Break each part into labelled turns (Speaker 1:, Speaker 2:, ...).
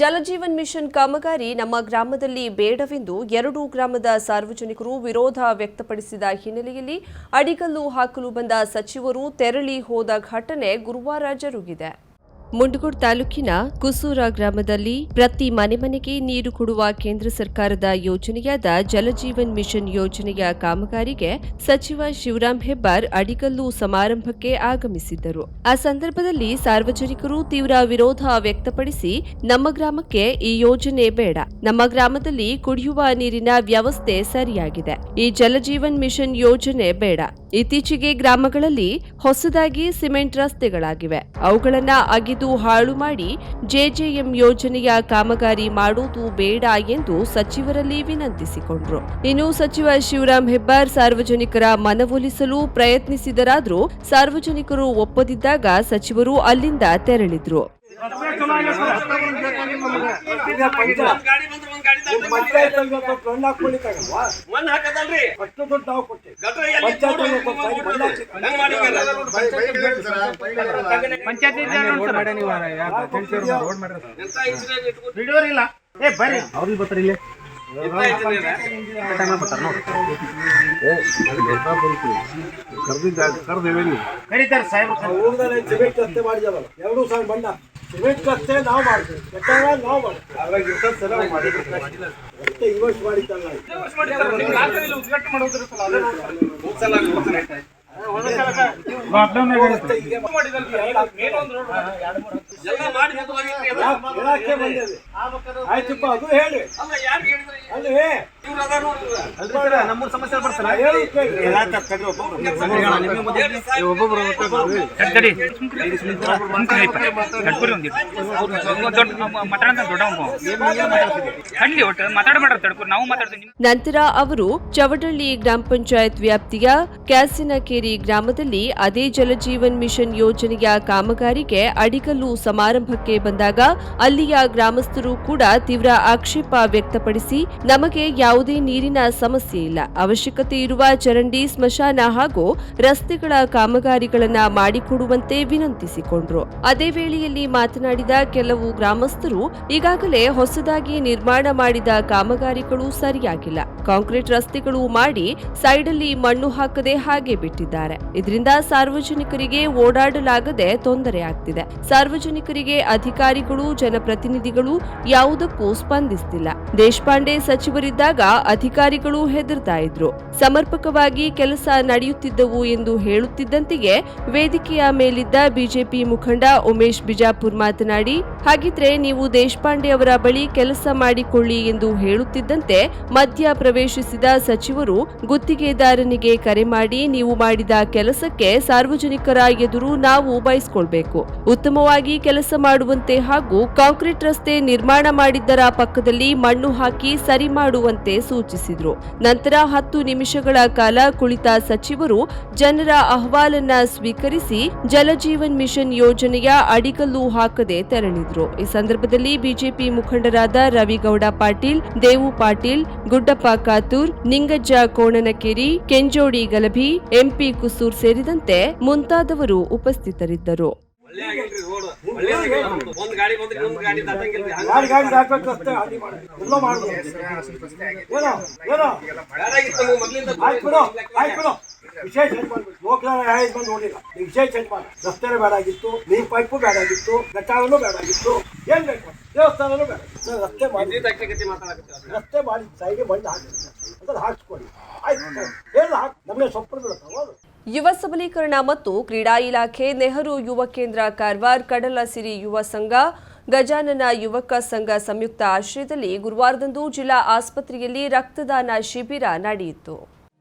Speaker 1: Jal Jeevan mission ಕಾಮಗಾರಿ ನಮ್ಮ ಗ್ರಾಮದಲ್ಲಿ ಬೇಡವೆಂದು ಎರಡು ಗ್ರಾಮದ ಸಾರ್ವಜನಿಕರು ವಿರೋಧ ವ್ಯಕ್ತಪಡಿಸಿದ ಹಿನ್ನೆಲೆಯಲ್ಲಿ ಅಡಿಗಲ್ಲು ಹಾಕಲು ಬಂದ ಸಚಿವರು ತೆರಳಿ ಹೋದ ಘಟನೆ ಗುರುವಾರ ಜರುಗಿದೆ. ಮುಂಡಗೋಡ್ ತಾಲೂಕಿನ ಕುಸೂರ ಗ್ರಾಮದಲ್ಲಿ ಪ್ರತಿ ಮನೆ ಮನೆಗೆ ನೀರು ಕೊಡುವ ಕೇಂದ್ರ ಸರ್ಕಾರದ ಯೋಜನೆಯಾದ ಜಲಜೀವನ್ ಮಿಷನ್ ಯೋಜನೆಯ ಕಾಮಗಾರಿಗೆ ಸಚಿವ ಶಿವರಾಮ್ ಹೆಬ್ಬಾರ್ ಅಡಿಗಲ್ಲು ಸಮಾರಂಭಕ್ಕೆ ಆಗಮಿಸಿದ್ದರು. ಆ ಸಂದರ್ಭದಲ್ಲಿ ಸಾರ್ವಜನಿಕರು ತೀವ್ರ ವಿರೋಧ ವ್ಯಕ್ತಪಡಿಸಿ, ನಮ್ಮ ಗ್ರಾಮಕ್ಕೆ ಈ ಯೋಜನೆ ಬೇಡ. ನಮ್ಮ ಗ್ರಾಮದಲ್ಲಿ ಕುಡಿಯುವ ನೀರಿನ ವ್ಯವಸ್ಥೆ ಸರಿಯಾಗಿದೆ. ಈ ಜಲಜೀವನ್ ಮಿಷನ್ ಯೋಜನೆ ಬೇಡ. ಇತ್ತೀಚೆಗೆ ಗ್ರಾಮಗಳಲ್ಲಿ ಹೊಸದಾಗಿ ಸಿಮೆಂಟ್ ರಸ್ತೆಗಳಾಗಿವೆ. ಅವುಗಳನ್ನ ಅಗಿದು ಹಾಳು ಮಾಡಿ ಜೆಜೆಎಂ ಯೋಜನೆಯ ಕಾಮಗಾರಿ ಮಾಡುವುದು ಬೇಡ ಎಂದು ಸಚಿವರಲ್ಲಿ ವಿನಂತಿಸಿಕೊಂಡರು. ಇನ್ನು ಸಚಿವ ಶಿವರಾಂ ಹೆಬ್ಬಾರ್ ಸಾರ್ವಜನಿಕರ ಮನವೊಲಿಸಲು ಪ್ರಯತ್ನಿಸಿದರಾದರೂ ಸಾರ್ವಜನಿಕರು ಒಪ್ಪದಿದ್ದಾಗ ಸಚಿವರು ಅಲ್ಲಿಂದ ತೆರಳಿದ್ರು.
Speaker 2: ಇಟ್ಕೊಂಡು
Speaker 3: ಏ ಬರ್ರಿ ಅವ್ರಿಗೆ ಬರ್ತಾರೆ ಇಲ್ಲಿ
Speaker 2: ಎಂತ incident?
Speaker 3: ಕರೀತಾರೆ ಸಾಹೇಬ್ರು
Speaker 4: ನಾವು ಊರ್ದಲ್ಲಿ ಮಾಡಿದವಲ್ಲ ಎರಡು ಸಾವಿರ ಬಣ್ಣ ಸಿಮೆಂಟ್ ರಸ್ತೆ ನಾವು ಮಾಡ್ತೀವಿ ಬೇಕಾದ್ರೆ ನಾವು ಮಾಡ್ತೀವಿ ಅದ್ರಾಗ ಇರ್ತದೆ ಸಲ ನಾವು ಮಾಡಿದ್ದೀವಿ. ರಸ್ತೆ ಇನ್ವೆಸ್ಟ್ ಮಾಡಿದ್ದಲ್ಲ ಆಯ್ತಪ್ಪ ಅದು ಹೇಳಿ.
Speaker 2: ಅಲ್ಲ ಯಾರು ಹೇಳಿದ್ರೆ?
Speaker 4: ಅಲ್ಲಿ.
Speaker 3: ನಮ್ಮೂರ್ ಸಮಸ್ಯೆ ಬರ್ತಾರ
Speaker 1: ನಂತರ ಅವರು ಚವಡಳ್ಳಿ ಗ್ರಾಮ ಪಂಚಾಯತ್ ವ್ಯಾಪ್ತಿಯ ಕ್ಯಾಸಿನಕೇರಿ ಗ್ರಾಮದಲ್ಲಿ ಅದೇ ಜಲಜೀವನ್ ಮಿಷನ್ ಯೋಜನೆಯ ಕಾಮಗಾರಿಗೆ ಅಡಿಗಲ್ಲು ಸಮಾರಂಭಕ್ಕೆ ಬಂದಾಗ ಅಲ್ಲಿಯ ಗ್ರಾಮಸ್ಥರು ಕೂಡ ತೀವ್ರ ಆಕ್ಷೇಪ ವ್ಯಕ್ತಪಡಿಸಿ ನಮಗೆ ಯಾವುದೇ ನೀರಿನ ಸಮಸ್ಯೆ ಇಲ್ಲ. ಅವಶ್ಯಕತೆ ಇರುವ ಚರಂಡಿ, ಸ್ಮಶಾನ ಹಾಗೂ ರಸ್ತೆಗಳ ಕಾಮಗಾರಿಗಳನ್ನ ಮಾಡಿಕೊಡುವಂತೆ ವಿನಂತಿಸಿಕೊಂಡ್ರು. ಅದೇ ವೇಳೆಯಲ್ಲಿ ಮಾತನಾಡಿದ ಕೆಲವು ಗ್ರಾಮಸ್ಥರು, ಈಗಾಗಲೇ ಹೊಸದಾಗಿ ನಿರ್ಮಾಣ ಮಾಡಿದ ಕಾಮಗಾರಿಗಳು ಸರಿಯಾಗಿಲ್ಲ. ಕಾಂಕ್ರೀಟ್ ರಸ್ತೆಗಳು ಮಾಡಿ ಸೈಡಲ್ಲಿ ಮಣ್ಣು ಹಾಕದೆ ಹಾಗೆ ಬಿಟ್ಟಿದ್ದಾರೆ. ಇದರಿಂದ ಸಾರ್ವಜನಿಕರಿಗೆ ಓಡಾಡಲಾಗದೆ ತೊಂದರೆ ಆಗ್ತಿದೆ. ಸಾರ್ವಜನಿಕರಿಗೆ ಅಧಿಕಾರಿಗಳು, ಜನಪ್ರತಿನಿಧಿಗಳು ಯಾವುದಕ್ಕೂ ಸ್ಪಂದಿಸ್ತಿಲ್ಲ. ದೇಶಪಾಂಡೆ ಸಚಿವರಿದ್ದಾಗ ಅಧಿಕಾರಿಗಳು ಹೆದರ್ತಾ ಇದ್ರು. ಸಮರ್ಪಕವಾಗಿ ಕೆಲಸ ನಡೆಯುತ್ತಿದ್ದವು ಎಂದು ಹೇಳುತ್ತಿದ್ದಂತೆಯೇ ವೇದಿಕೆಯ ಮೇಲಿದ್ದ ಬಿಜೆಪಿ ಮುಖಂಡ ಉಮೇಶ್ ಬಿಜಾಪುರ್ ಮಾತನಾಡಿ, ಹಾಗಿದ್ರೆ ನೀವು ದೇಶಪಾಂಡೆ ಅವರ ಬಳಿ ಕೆಲಸ ಮಾಡಿಕೊಳ್ಳಿ ಎಂದು ಹೇಳುತ್ತಿದ್ದಂತೆ ಮಧ್ಯ ಪ್ರವೇಶಿಸಿದ ಸಚಿವರು ಗುತ್ತಿಗೆದಾರನಿಗೆ ಕರೆ ಮಾಡಿ ನೀವು ಮಾಡಿದ ಕೆಲಸಕ್ಕೆ ಸಾರ್ವಜನಿಕರ ಎದುರು ನಾವು ಬಯಸ್ಕೊಳ್ಬೇಕು. ಉತ್ತಮವಾಗಿ ಕೆಲಸ ಮಾಡುವಂತೆ ಹಾಗೂ ಕಾಂಕ್ರೀಟ್ ರಸ್ತೆ ನಿರ್ಮಾಣ ಮಾಡಿದ್ದರ ಪಕ್ಕದಲ್ಲಿ ಮಣ್ಣು ಹಾಕಿ ಸರಿ ಮಾಡುವಂತೆ ಸೂಚಿಸಿದ್ರು. ನಂತರ ಹತ್ತು ನಿಮಿಷಗಳ ಕಾಲ ಕುಳಿತ ಸಚಿವರು ಜನರ ಅಹವಾಲನ್ನ ಸ್ವೀಕರಿಸಿ ಜಲಜೀವನ್ ಮಿಷನ್ ಯೋಜನೆಯ ಅಡಿಗಲ್ಲು ಹಾಕದೆ ತೆರಳಿದ್ರು. ಈ ಸಂದರ್ಭದಲ್ಲಿ ಬಿಜೆಪಿ ಮುಖಂಡರಾದ ರವಿಗೌಡ ಪಾಟೀಲ್, ದೇವು ಪಾಟೀಲ್, ಗುಡ್ಡಪ್ಪ ಕಾತೂರ್, ನಿಂಗಜ್ಜ ಕೋಣನಕೇರಿ, ಕೆಂಜೋಡಿ ಗಲಭಿ, ಎಂಪಿ ಕುಸೂರ್ ಸೇರಿದಂತೆ ಮುಂತಾದವರು ಉಪಸ್ಥಿತರಿದ್ದರು.
Speaker 2: ಒಂದ್ ಗಾಡಿ ಬಂದ್ರೆ ಇನ್ನೊಂದ್ ಗಾಡಿ ದಾಟಂಗಿಲ್ರಿ. ಹಂಗ್
Speaker 4: ಗಾಡಿ ಗಾಡಿ ಹಾಕ್ಬೇಕು ರಸ್ತೆ ಹಾದಿ ಮಾಡಿ. ಎಲ್ಲ ಮಾಡ್ಬೋದು. ಏನೋ ಏನೋ.
Speaker 2: ಬ್ಯಾಡಾಗಿತ್ತು ನಮ್ಗೆ ಮೊದ್ಲಿಂದ
Speaker 4: ಆಯ್ತು ಬಿಡು ಆಯ್ತು ಬಿಡು. ವಿಷಯ ಚೇಂಜ್ ಮಾಡ್ಬೇಕು. ಲೋಕಲ್ ಐದು ಬಂದು ನೋಡಿಲ್ಲ. ನೀವು ವಿಷಯ ಚೇಂಜ್ ಮಾಡಿ. ರಸ್ತೆನೇ ಬೇಡಾಗಿತ್ತು ನೀರ್ ಪೈಪು ಬೇಡಾಗಿತ್ತು ಗಟ್ಟಾಗಲು ಬೇಡಾಗಿತ್ತು ಏನ್ ಬೇಕು? ದೇವಸ್ಥಾನನೂ ಬೇಡ. ರಸ್ತೆ ಮಾಡಿ. ರಸ್ತೆ ಮಾಡಿ ಸೈಡ್ಗೆ ಬಂದು ಹಾಕಿ. ಅಂದ್ರೆ ಹಾಕಿಸ್ಕೊಳ್ಳಿ. ಆಯ್ತು ಹಾಕಿ ನಮಗೆ ಸೊಪ್ಪು ಬಿಡುತ್ತೆ ಹೌದು
Speaker 1: ಯುವ ಸಬಲೀಕರಣ ಮತ್ತು ಕ್ರೀಡಾ ಇಲಾಖೆ ನೆಹರು ಯುವ ಕೇಂದ್ರ ಕಾರವಾರ ಕಡಲ ಸಿರಿ ಯುವ ಸಂಘ, ಗಜಾನನ ಯುವಕ ಸಂಘ ಸಂಯುಕ್ತ ಆಶ್ರಯದಲ್ಲಿ ಗುರುವಾರದಂದು ಜಿಲ್ಲಾ ಆಸ್ಪತ್ರೆಯಲ್ಲಿ ರಕ್ತದಾನ ಶಿಬಿರ ನಡೆಯಿತು.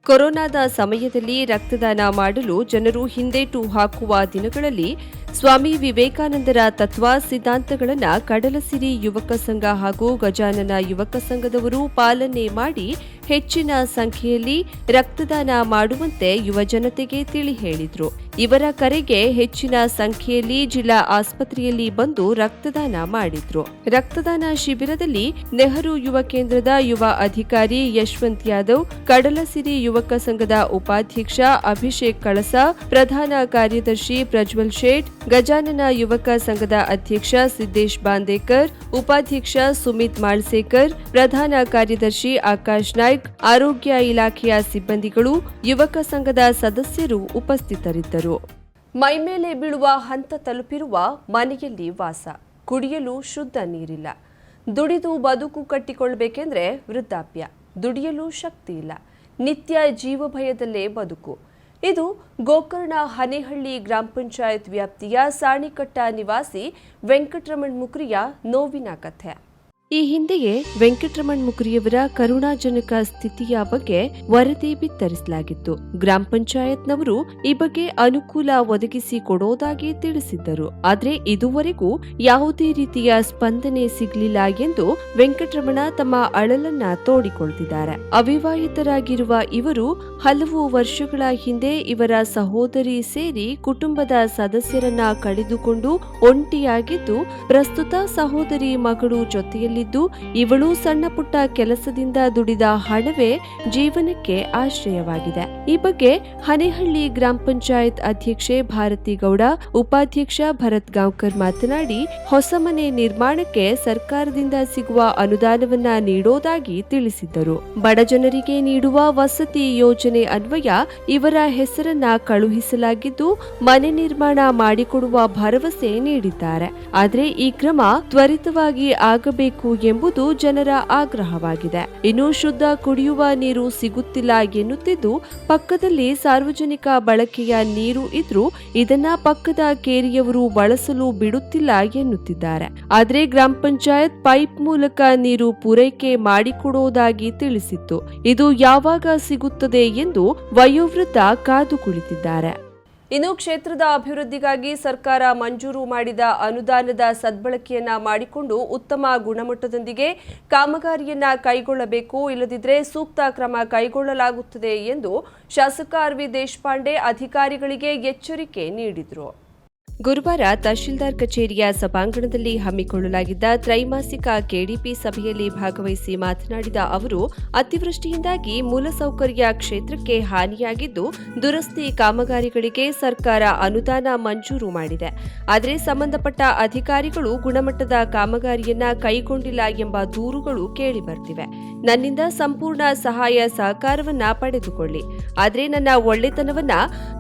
Speaker 1: ಕೊರೋನಾದ ಸಮಯದಲ್ಲಿ ರಕ್ತದಾನ ಮಾಡಲು ಜನರು ಹಿಂದೇಟು ಹಾಕುವ ದಿನಗಳಲ್ಲಿ ಸ್ವಾಮಿ ವಿವೇಕಾನಂದರ ತತ್ವ ಸಿದ್ಧಾಂತಗಳನ್ನು ಕಡಲಸಿರಿ ಯುವಕ ಸಂಘ ಹಾಗೂ ಗಜಾನನ ಯುವಕ ಸಂಘದವರು ಪಾಲನೆ ಮಾಡಿ ಹೆಚ್ಚಿನ ಸಂಖ್ಯೆಯಲ್ಲಿ ರಕ್ತದಾನ ಮಾಡುವಂತೆ ಯುವ ಜನತೆಗೆ ತಿಳಿ ಹೇಳಿದರು. ಇವರ ಕರೆಗೆ ಹೆಚ್ಚಿನ ಸಂಖ್ಯೆಯಲ್ಲಿ ಜಿಲ್ಲಾ ಆಸ್ಪತ್ರೆಯಲ್ಲಿ ಬಂದು ರಕ್ತದಾನ ಮಾಡಿದ್ರು. ರಕ್ತದಾನ ಶಿಬಿರದಲ್ಲಿ ನೆಹರು ಯುವ ಕೇಂದ್ರದ ಯುವ ಅಧಿಕಾರಿ ಯಶವಂತ್ ಯಾದವ್ ಕಡಲಸಿರಿ ಯುವಕ ಸಂಘದ ಉಪಾಧ್ಯಕ್ಷ ಅಭಿಷೇಕ್ ಕಳಸ, ಪ್ರಧಾನ ಕಾರ್ಯದರ್ಶಿ ಪ್ರಜ್ವಲ್ ಶೇಟ್ ಗಜಾನನ ಯುವಕ ಸಂಘದ ಅಧ್ಯಕ್ಷ ಸಿದ್ದೇಶ್ ಬಾಂದೇಕರ್, ಉಪಾಧ್ಯಕ್ಷ ಸುಮಿತ್ ಮಾಳ್ಸೇಕರ್, ಪ್ರಧಾನ ಕಾರ್ಯದರ್ಶಿ ಆಕಾಶ್ ನಾಯ್ಕ್, ಆರೋಗ್ಯ ಇಲಾಖೆಯ ಸಿಬ್ಬಂದಿಗಳು, ಯುವಕ ಸಂಘದ ಸದಸ್ಯರು ಉಪಸ್ಥಿತರಿದ್ದರು. ಮೈಮೇಲೆ ಬೀಳುವ ಹಂತ ತಲುಪಿರುವ ಮನೆಯಲ್ಲಿ ವಾಸ. ಕುಡಿಯಲು ಶುದ್ಧ ನೀರಿಲ್ಲ. ದುಡಿದು ಬದುಕು ಕಟ್ಟಿಕೊಳ್ಳಬೇಕೆಂದ್ರೆ ವೃದ್ಧಾಪ್ಯ. ದುಡಿಯಲು ಶಕ್ತಿ ಇಲ್ಲ. ನಿತ್ಯ ಜೀವ ಭಯದಲ್ಲೇ ಬದುಕು. ಇದು ಗೋಕರ್ಣ ಹನೇಹಳ್ಳಿ ಗ್ರಾಮ ಪಂಚಾಯತ್ ವ್ಯಾಪ್ತಿಯ ಸಾಣಿಕಟ್ಟ ನಿವಾಸಿ ವೆಂಕಟರಮಣ್ ಮುಕ್ರಿಯ ನೋವಿನ ಕಥೆ. ಈ ಹಿಂದೆಯೇ ವೆಂಕಟರಮಣ್ ಮುಕ್ರಿಯವರ ಕರುಣಾಜನಕ ಸ್ಥಿತಿಯ ಬಗ್ಗೆ ವರದಿ ಬಿತ್ತರಿಸಲಾಗಿತ್ತು. ಗ್ರಾಮ ಪಂಚಾಯತ್ನವರು ಈ ಬಗ್ಗೆ ಅನುಕೂಲ ಒದಗಿಸಿ ಕೊಡೋದಾಗಿ ತಿಳಿಸಿದ್ದರು. ಆದರೆ ಇದುವರೆಗೂ ಯಾವುದೇ ರೀತಿಯ ಸ್ಪಂದನೆ ಸಿಗಲಿಲ್ಲ ಎಂದು ವೆಂಕಟರಮಣ ತಮ್ಮ ಅಳಲನ್ನ ತೋಡಿಕೊಳ್ತಿದ್ದಾರೆ. ಅವಿವಾಹಿತರಾಗಿರುವ ಇವರು ಹಲವು ವರ್ಷಗಳ ಹಿಂದೆ ಇವರ ಸಹೋದರಿ ಸೇರಿ ಕುಟುಂಬದ ಸದಸ್ಯರನ್ನ ಕಳೆದುಕೊಂಡು ಒಂಟಿಯಾಗಿದ್ದು, ಪ್ರಸ್ತುತ ಸಹೋದರಿ ಮಗಳು ಜೊತೆಯಲ್ಲಿದ್ದು ಇವಳು ಸಣ್ಣ ಪುಟ್ಟ ಕೆಲಸದಿಂದ ದುಡಿದ ಹಣವೇ ಜೀವನಕ್ಕೆ ಆಶ್ರಯವಾಗಿದೆ. ಈ ಬಗ್ಗೆ ಹನೇಹಳ್ಳಿ ಗ್ರಾಮ ಪಂಚಾಯತ್ ಅಧ್ಯಕ್ಷೆ ಭಾರತಿ ಗೌಡ, ಉಪಾಧ್ಯಕ್ಷ ಭರತ್ ಗಾಂವ್ಕರ್ ಮಾತನಾಡಿ, ಹೊಸ ಮನೆ ನಿರ್ಮಾಣಕ್ಕೆ ಸರ್ಕಾರದಿಂದ ಸಿಗುವ ಅನುದಾನವನ್ನ ನೀಡೋದಾಗಿ ತಿಳಿಸಿದ್ದರು. ಬಡ ಜನರಿಗೆ ನೀಡುವ ವಸತಿ ಯೋಜನೆ ಅನ್ವಯ ಇವರ ಹೆಸರನ್ನ ಕಳುಹಿಸಲಾಗಿದ್ದು, ಮನೆ ನಿರ್ಮಾಣ ಮಾಡಿಕೊಡುವ ಭರವಸೆ ನೀಡಿದ್ದಾರೆ. ಆದರೆ ಈ ಕ್ರಮ ತ್ವರಿತವಾಗಿ ಆಗಬೇಕು ಎಂಬುದು ಜನರ ಆಗ್ರಹವಾಗಿದೆ. ಇನ್ನು ಶುದ್ಧ ಕುಡಿಯುವ ನೀರು ಸಿಗುತ್ತಿಲ್ಲ ಎನ್ನುತ್ತಿದ್ದು, ಪಕ್ಕದಲ್ಲಿ ಸಾರ್ವಜನಿಕ ಬಳಕೆಯ ನೀರು ಇದ್ರೂ ಇದನ್ನ ಪಕ್ಕದ ಕೇರಿಯವರು ಬಳಸಲು ಬಿಡುತ್ತಿಲ್ಲ ಎನ್ನುತ್ತಿದ್ದಾರೆ. ಆದರೆ ಗ್ರಾಮ ಪಂಚಾಯತ್ ಪೈಪ್ ಮೂಲಕ ನೀರು ಪೂರೈಕೆ ಮಾಡಿಕೊಡೋದಾಗಿ ತಿಳಿಸಿತ್ತು. ಇದು ಯಾವಾಗ ಸಿಗುತ್ತದೆ ಎಂದು ವಯೋವೃದ್ಧ ಕಾದು ಕುಳಿತಿದ್ದಾರೆ. ಇನ್ನು ಕ್ಷೇತ್ರದ ಅಭಿವೃದ್ಧಿಗಾಗಿ ಸರ್ಕಾರ ಮಂಜೂರು ಮಾಡಿದ ಅನುದಾನದ ಸದ್ಬಳಕೆಯನ್ನ ಮಾಡಿಕೊಂಡು ಉತ್ತಮ ಗುಣಮಟ್ಟದೊಂದಿಗೆ ಕಾಮಗಾರಿಯನ್ನ ಕೈಗೊಳ್ಳಬೇಕು ಇಲ್ಲದಿದ್ದರೆ ಸೂಕ್ತ ಕ್ರಮ ಕೈಗೊಳ್ಳಲಾಗುತ್ತದೆ ಎಂದು ಶಾಸಕ ಆರ್ ವಿ ದೇಶಪಾಂಡೆ ಅಧಿಕಾರಿಗಳಿಗೆ ಎಚ್ಚರಿಕೆ ನೀಡಿದರು. ಗುರುವಾರ ತಹಶೀಲ್ದಾರ್ ಕಚೇರಿಯ ಸಭಾಂಗಣದಲ್ಲಿ ಹಮ್ಮಿಕೊಳ್ಳಲಾಗಿದ್ದ ತ್ರೈಮಾಸಿಕ ಕೆಡಿಪಿ ಸಭೆಯಲ್ಲಿ ಭಾಗವಹಿಸಿ ಮಾತನಾಡಿದ ಅವರು, ಅತಿವೃಷ್ಟಿಯಿಂದಾಗಿ ಮೂಲಸೌಕರ್ಯ ಕ್ಷೇತ್ರಕ್ಕೆ ಹಾನಿಯಾಗಿದ್ದು ದುರಸ್ತಿ ಕಾಮಗಾರಿಗಳಿಗೆ ಸರ್ಕಾರ ಅನುದಾನ ಮಂಜೂರು ಮಾಡಿದೆ. ಆದರೆ ಸಂಬಂಧಪಟ್ಟ ಅಧಿಕಾರಿಗಳು ಗುಣಮಟ್ಟದ ಕಾಮಗಾರಿಯನ್ನ ಕೈಗೊಂಡಿಲ್ಲ ಎಂಬ ದೂರುಗಳು ಕೇಳಿಬರ್ತಿವೆ. ನನ್ನಿಂದ ಸಂಪೂರ್ಣ ಸಹಾಯ ಸಹಕಾರವನ್ನ ಪಡೆದುಕೊಳ್ಳಿ. ಆದರೆ ನನ್ನ ಒಳ್ಳೆತನವನ್ನ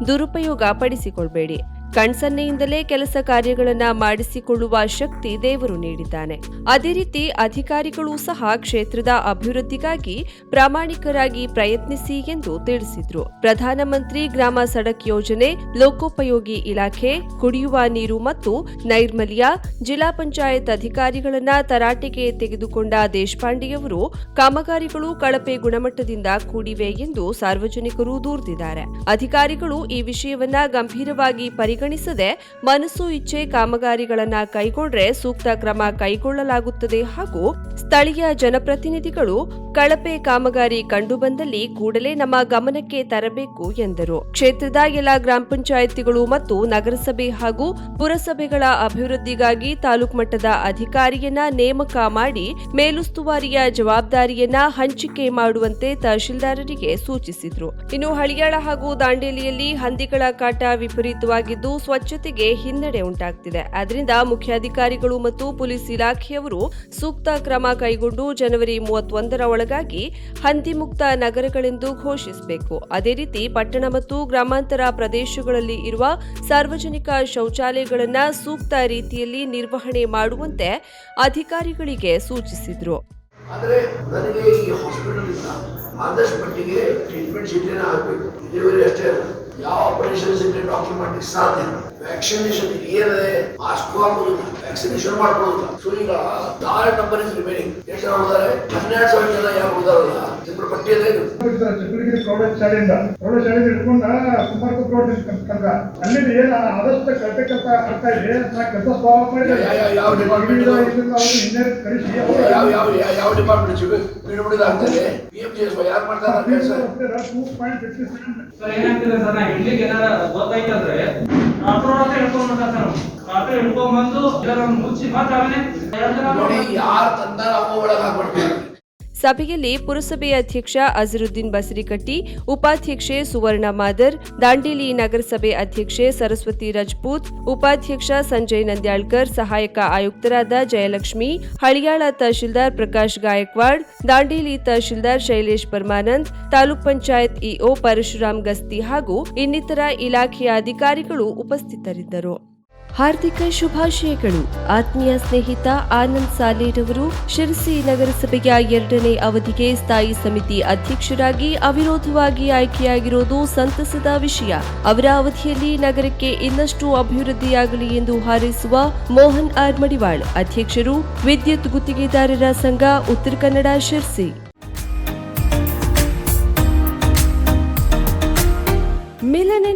Speaker 1: ದುರುಪಯೋಗ ಪಡಿಸಿಕೊಳ್ಬೇಡಿ ಕಣ್ಸನ್ನೆಯಿಂದಲೇ ಕೆಲಸ ಕಾರ್ಯಗಳನ್ನು ಮಾಡಿಸಿಕೊಳ್ಳುವ ಶಕ್ತಿ ದೇವರು ನೀಡಿದ್ದಾನೆ. ಅದೇ ರೀತಿ ಅಧಿಕಾರಿಗಳು ಸಹ ಕ್ಷೇತ್ರದ ಅಭಿವೃದ್ಧಿಗಾಗಿ ಪ್ರಾಮಾಣಿಕರಾಗಿ ಪ್ರಯತ್ನಿಸಿ ಎಂದು ತಿಳಿಸಿದ್ರು. ಪ್ರಧಾನಮಂತ್ರಿ ಗ್ರಾಮ ಸಡಕ್ ಯೋಜನೆ, ಲೋಕೋಪಯೋಗಿ ಇಲಾಖೆ, ಕುಡಿಯುವ ನೀರು ಮತ್ತು ನೈರ್ಮಲ್ಯ, ಜಿಲ್ಲಾ ಪಂಚಾಯತ್ ಅಧಿಕಾರಿಗಳನ್ನ ತರಾಟೆಗೆ ತೆಗೆದುಕೊಂಡ ದೇಶಪಾಂಡೆಯವರು ಕಾಮಗಾರಿಗಳು ಕಳಪೆ ಗುಣಮಟ್ಟದಿಂದ ಕೂಡಿವೆ ಎಂದು ಸಾರ್ವಜನಿಕರು ದೂರಿದ್ದಾರೆ ಅಧಿಕಾರಿಗಳು ಈ ವಿಷಯವನ್ನ ಗಂಭೀರವಾಗಿ ಪರಿಗಣಿಸದೆ ಮನಸ್ಸು, ಇಚ್ಛೆ, ಕಾಮಗಾರಿಗಳನ್ನ ಕೈಗೊಂಡ್ರೆ ಸೂಕ್ತ ಕ್ರಮ ಕೈಗೊಳ್ಳಲಾಗುತ್ತದೆ ಹಾಗೂ ಸ್ಥಳೀಯ ಜನಪ್ರತಿನಿಧಿಗಳು ಕಳಪೆ ಕಾಮಗಾರಿ ಕಂಡುಬಂದಲ್ಲಿ ಕೂಡಲೇ ನಮ್ಮ ಗಮನಕ್ಕೆ ತರಬೇಕು ಎಂದರು. ಕ್ಷೇತ್ರದ ಎಲ್ಲ ಗ್ರಾಮ ಪಂಚಾಯಿತಿಗಳು ಮತ್ತು ನಗರಸಭೆ ಹಾಗೂ ಪುರಸಭೆಗಳ ಅಭಿವೃದ್ಧಿಗಾಗಿ ತಾಲೂಕು ಮಟ್ಟದ ಅಧಿಕಾರಿಯನ್ನ ನೇಮಕ ಮಾಡಿ ಮೇಲುಸ್ತುವಾರಿಯ ಜವಾಬ್ದಾರಿಯನ್ನ ಹಂಚಿಕೆ ಮಾಡುವಂತೆ ತಹಶೀಲ್ದಾರರಿಗೆ ಸೂಚಿಸಿದ್ರು. ಇನ್ನು ಹಳಿಯಾಳ ಹಾಗೂ ದಾಂಡೇಲಿಯಲ್ಲಿ ಹಂದಿಗಳ ಕಾಟ ವಿಪರೀತವಾಗಿದ್ದು ಸ್ವಚ್ಛತೆಗೆ ಹಿನ್ನಡೆ ಉಂಟಾಗ್ತಿದೆ. ಅದರಿಂದ ಮುಖ್ಯಾಧಿಕಾರಿಗಳು ಮತ್ತು ಪೊಲೀಸ್ ಇಲಾಖೆಯವರು ಸೂಕ್ತ ಕ್ರಮ ಕೈಗೊಂಡು ಜನವರಿ ಮೂವತ್ತೊಂದರ ಒಳಗಾಗಿ ಹಂದಿ ಮುಕ್ತ ನಗರಗಳೆಂದು ಘೋಷಿಸಬೇಕು. ಅದೇ ರೀತಿ ಪಟ್ಟಣ ಮತ್ತು ಗ್ರಾಮಾಂತರ ಪ್ರದೇಶಗಳಲ್ಲಿ ಇರುವ ಸಾರ್ವಜನಿಕ ಶೌಚಾಲಯಗಳನ್ನು ಸೂಕ್ತ ರೀತಿಯಲ್ಲಿ ನಿರ್ವಹಣೆ ಮಾಡುವಂತೆ ಅಧಿಕಾರಿಗಳಿಗೆ ಸೂಚಿಸಿದರು.
Speaker 5: ಆದರೆ ನನಗೆ ಈ ಹಾಸ್ಪಿಟಲ್ ಆದಷ್ಟು ಮಟ್ಟಿಗೆ ಟ್ರೀಟ್ಮೆಂಟ್ ಸೀಟೇನೆ ಆಗಬೇಕು ಡೆಲಿವರಿ ಅಷ್ಟೇ ಅಲ್ಲ. ಯಾವ ಆಪರೇಷನ್ ಸೀಟೆ ಡಾಕ್ಟರ್ ಮಾಡ್ಲಿಕ್ಕೆ ಸಾಧ್ಯ ವ್ಯಾಕ್ಸಿನೇಷನ್ ಏನಿದೆ ಮಾಸ್ಕ್ ಹಾಕೋದಿಲ್ಲ ವ್ಯಾಕ್ಸಿನೇಷನ್ ಮಾಡ್ಕೊಳ್ಳೋದಿಲ್ಲ ಸೊ ಈಗ ದಾರ್ ನಂಬರ್ ಇಸ್ ರಿಮೈನಿಂಗ್ ಎಷ್ಟು ಜನ ಉಳಿದಾರೆ ಹನ್ನೆರಡು ಸಾವಿರ ಜನ ಯಾರು ಉಳಿದಾರಲ್ಲ ಇದು.
Speaker 6: ಪ್ರೌಢಶಾಲೆಯಿಂದ ಪ್ರೌಢಶಾಲೆಯಿಂದ ಹಿಡ್ಕೊಂಡ ಪ್ರೌಢ ತನಕ ಅಲ್ಲಿ ಏನು ಆದಷ್ಟು ಕೆಲಸ ಆಗ್ತಾ ಇದೆ. ನಾ ಕೆಲಸ
Speaker 5: ಯಾವ- ಯಾವ- ಯಾವ department ಇದು?
Speaker 6: ಇಂಜಿನಿಯರ್ ಕಳಿಸಿ
Speaker 5: ಯಾವ ಯಾವ ಯಾವ- ಯಾವ ಡಿಪಾರ್ಟ್ಮೆಂಟ್ ಬಿಡುಬಿಡಿದ ಆಗ್ತದೆ. ಪಿ ಎಂ ಜಿ ಎಸ್ ಯಾರು ಮಾಡ್ತಾರೆ ಕೆಲಸ
Speaker 6: ಟೂ ಪಾಯಿಂಟ್ ಫಿಫ್ಟಿ
Speaker 7: ಸರ್ ಏನಾಗ್ತಿದೆ ಸರ್ ನಾ ಏನಾರ ಗೊತ್ತಾಯ್ತಂದ್ರೆ ಸರ್ ರಾತ್ರಿ ಹಿಡ್ಕೊಂಡ್ಬಂದು ಎಲ್ಲರನ್ನು ಮುಚ್ಚಿ ಮಾತಾಡನೆ
Speaker 5: ನೋಡಿ ಯಾರು ತಂದಾರ ಅವ ಒಳಗೆ ಹಾಕ್ಬಿಡ್ತಾರೆ.
Speaker 1: ಸಭೆಯಲ್ಲಿ ಪುರಸಭೆ ಅಧ್ಯಕ್ಷ ಅಜರುದ್ದೀನ್ ಬಸರಿಕಟ್ಟಿ, ಉಪಾಧ್ಯಕ್ಷೆ ಸುವರ್ಣ ಮಾದರ್, ದಾಂಡೇಲಿ ನಗರಸಭೆ ಅಧ್ಯಕ್ಷೆ ಸರಸ್ವತಿ ರಜಪೂತ್, ಉಪಾಧ್ಯಕ್ಷ ಸಂಜಯ್ ನಂದ್ಯಾಳ್ಕರ್, ಸಹಾಯಕ ಆಯುಕ್ತರಾದ ಜಯಲಕ್ಷ್ಮಿ, ಹಳಿಯಾಳ ತಹಶೀಲ್ದಾರ್ ಪ್ರಕಾಶ್ ಗಾಯಕ್ವಾಡ್, ದಾಂಡೇಲಿ ತಹಶೀಲ್ದಾರ್ ಶೈಲೇಶ್ ಪರಮಾನಂದ್, ತಾಲೂಕ್ ಪಂಚಾಯತ್ ಇಒ ಪರಶುರಾಮ್ ಗಸ್ತಿ ಹಾಗೂ ಇನ್ನಿತರ ಇಲಾಖೆಯ ಅಧಿಕಾರಿಗಳು ಉಪಸ್ಥಿತರಿದ್ದರು. ಹಾರ್ದಿಕ ಶುಭಾಶಯಗಳು. ಆತ್ಮೀಯ ಸ್ನೇಹಿತ ಆನಂದ್ ಸಾಲೇಡ್ ಅವರು ಶಿರಸಿ ನಗರಸಭೆಯ ಎರಡನೇ ಅವಧಿಗೆ ಸ್ಥಾಯಿ ಸಮಿತಿ ಅಧ್ಯಕ್ಷರಾಗಿ ಅವಿರೋಧವಾಗಿ ಆಯ್ಕೆಯಾಗಿರೋದು ಸಂತಸದ ವಿಷಯ. ಅವರ ಅವಧಿಯಲ್ಲಿ ನಗರಕ್ಕೆ ಇನ್ನಷ್ಟು ಅಭಿವೃದ್ಧಿಯಾಗಲಿ ಎಂದು ಹಾರೈಸುವ ಮೋಹನ್ ಆರ್ ಮಡಿವಾಳ್, ಅಧ್ಯಕ್ಷರು ವಿದ್ಯುತ್ ಗುತ್ತಿಗೆದಾರರ ಸಂಘ, ಉತ್ತರ ಕನ್ನಡ, ಶಿರ್ಸಿ.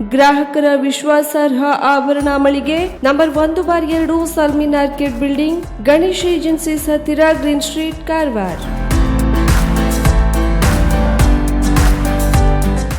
Speaker 1: ಗ್ರಾಹಕರ ವಿಶ್ವಾಸಾರ್ಹ ಆಭರಣ ಮಳಿಗೆ ನಂಬರ್ ಒಂದು ಬಾರ್ ಎರಡು ಆರ್ಕಿಡ್ ಬಿಲ್ಡಿಂಗ್ ಗಣೇಶ್ ಏಜೆನ್ಸೀಸ್ ಹತ್ತಿರ ಗ್ರೀನ್ ಸ್ಟ್ರೀಟ್ ಕಾರವಾರ್.